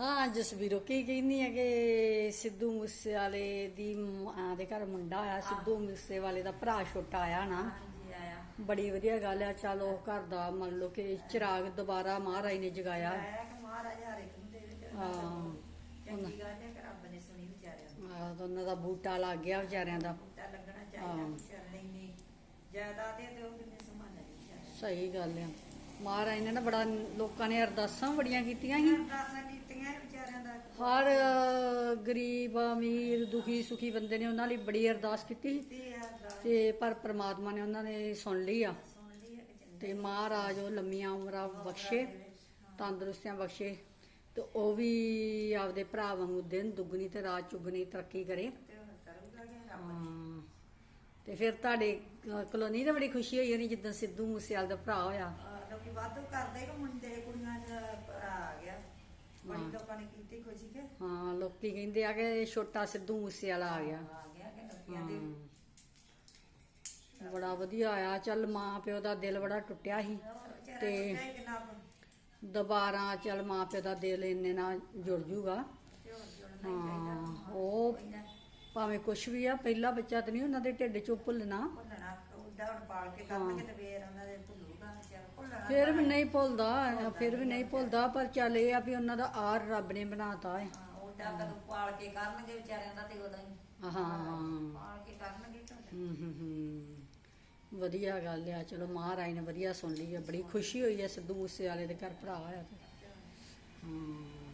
ਹਾਂ ਜਸਵੀਰੋ ਕੀ ਕਹਿੰਦੀ ਹੈ ਕਿ ਸਿੱਧੂ ਮੂਸੇਵਾਲੇ ਦੀ ਮਾਂ ਦੇ ਘਰ ਮੁੰਡਾ ਆਇਆ ਸਿੱਧੂ ਮੂਸੇਵਾਲੇ ਦਾ ਭਰਾ ਛੋਟਾ ਆਇਆ ਨਾ। ਹਾਂਜੀ ਆਇਆ। ਬੜੀ ਵਧੀਆ ਗੱਲ ਆ ਚਲੋ ਘਰ ਦਾ ਮੰਨ ਲਓ ਕਿ ਚਿਰਾਗ ਦੁਬਾਰਾ ਮਹਾਰਾਜ ਨੇ ਜਗਾਇਆ। ਆਇਆ ਕਿ ਮਹਾਰਾਜ ਹਰ ਇੱਕ ਨੂੰ ਦੇ ਦੇ ਹਾਂ ਚੰਗੀ ਗੱਲ ਹੈ ਕਿ ਰੱਬ ਨੇ ਸੁਣੀ ਵਿਚਾਰਿਆਂ ਨੂੰ। ਆਹ ਤਾਂ ਉਹਨਾਂ ਦਾ ਬੂਟਾ ਲੱਗ ਗਿਆ ਵਿਚਾਰਿਆਂ ਦਾ। ਤਾਂ ਲੱਗਣਾ ਚਾਹੀਦਾ ਹਾਂ। ਵਿਚਾਰ ਇੰਨੀ ਜਾਇਦਾਦ ਹੈ ਤੇ ਉਹ ਕਿੰਨੇ ਸੰਭਾਲਣੀ ਵਿਚਾਰਿਆਂ ਸਹੀ ਗੱਲ ਆ। ਮਹਾਰਾਜ ਨੇ ਨਾ ਬੜਾ ਲੋਕਾਂ ਨੇ ਅਰਦਾਸਾਂ ਬੜੀਆਂ ਕੀਤੀਆਂ ਸੀ। ਅਰਦਾਸਾਂ ਕੀਤੀਆਂ ਵਿਚਾਰਿਆਂ ਦਾ। ਹਰ ਗਰੀਬ ਅਮੀਰ ਦੁਖੀ ਸੁਖੀ ਬੰਦੇ ਨੇ ਉਹਨਾਂ ਲਈ ਬੜੀ ਅਰਦਾਸ ਕੀਤੀ ਤੇ ਪਰ ਪ੍ਰਮਾਤਮਾ ਨੇ ਉਹਨਾਂ ਨੇ ਸੁਣ ਲਈ ਆ। ਤੇ ਮਹਾਰਾਜ ਉਹ ਲੰਮੀਆਂ ਉਮਰਾਂ ਬਖਸ਼ੇ ਤੰਦਰੁਸਤੀਆਂ ਬਖਸ਼ੇ। ਤੇ ਉਹ ਵੀ ਆਪਦੇ ਭਰਾ ਵਾਂਗੂ ਦਿਨ ਦੁੱਗਣੀ ਤੇ ਰਾਤ ਚੁਗਣੀ ਤਰੱਕੀ ਕਰੇ। ਤੇ ਫਿਰ ਤੁਹਾਡੇ ਕਲੋਨੀ ਤੇ ਬੜੀ ਖੁਸ਼ੀ ਹੋਈ ਹੋਣੀ ਜਿੱਦਾਂ ਸਿੱਧੂ ਮੂਸੇਵਾਲ ਦਾ ਭਰਾ ਹੋਇਆ। ਲੋਕੀ ਵਾਧੂ ਕਰਦੇ ਕਿ ਮੁੰਡੇ ਕੁੜੀਆਂ ਦਾ ਆ ਗਿਆ। ਬੜੀ। ਲੋਕਾਂ ਨੇ ਕੀਤੀ ਖੁਸ਼ੀ ਕਿ ਹਾਂ ਲੋਕੀ ਕਹਿੰਦੇ ਆ ਕਿ ਛੋਟਾ ਸਿੱਧੂ ਮੂਸੇਵਾਲਾ ਆ ਗਿਆ। ਆ ਗਿਆ ਕਿ ਲੋਕੀਆਂ ਦੇ। ਹਾਂ। ਬੜਾ ਵਧੀਆ ਆਇਆ। ਚੱਲ ਮਾਂ ਪਿਓ ਦਾ ਦਿਲ ਬੜਾ ਟੁੱਟਿਆ ਸੀ ਤੇ-। ਦੁਬਾਰਾ ਚੱਲ ਮਾਂ ਪਿਓ ਦਾ ਦਿਲ ਇੰਨੇ ਨਾਲ ਜੁੜ ਜੂਗਾ। ਹੀ ਉਹ ਭਾਵੇਂ ਕੁਛ ਵੀ ਆ ਪਹਿਲਾ ਬੱਚਾ ਤਾਂ ਨਹੀਂ ਉਹਨਾਂ ਦੇ ਢਿੱਡ ਚੋਂ ਭੁੱਲਣਾ। ਭੁੱਲਣਾ ਹੁਣ ਪਾਲ ਕੇ ਕਰਨਗੇ ਤੇ ਫੇਰ ਉਹਨਾਂ ਦੇ ਭੁੱਲਣਾ ਫਿਰ ਵੀ ਨਹੀਂ ਭੁੱਲਦਾ ਫਿਰ ਵੀ ਨਹੀਂ ਭੁੱਲਦਾ ਪਰ ਚੱਲ ਇਹ ਆ ਵੀ ਉਹਨਾਂ ਦਾ ਆਰ ਰੱਬ ਨੇ ਬਣਾਤਾ ਹੈ। ਹਾਂ, ਕਦੋਂ ਪਾਲ ਕੇ ਕਰਨਗੇ ਵਿਚਾਰਿਆਂ ਦਾ ਤੇ ਉਦੋਂ ਹੀ। ਹਾਂ। ਪਾਲ ਕੇ ਕਰਨਗੇ ਤਾਂ। ਹੂੰ ਹੂੰ ਹੂੰ। ਵਧੀਆ ਗੱਲ ਆ ਚਲੋ ਮਹਾਰਾਜ ਨੇ ਵਧੀਆ ਸੁਣ ਲਈ ਆ ਬੜੀ ਖੁਸ਼ੀ ਹੋਈ ਆ ਸਿੱਧੂ ਮੂਸੇਵਾਲੇ ਦੇ ਘਰ ਭਰਾ ਹੋਇਆ ਤੇ। ਹਾਂ।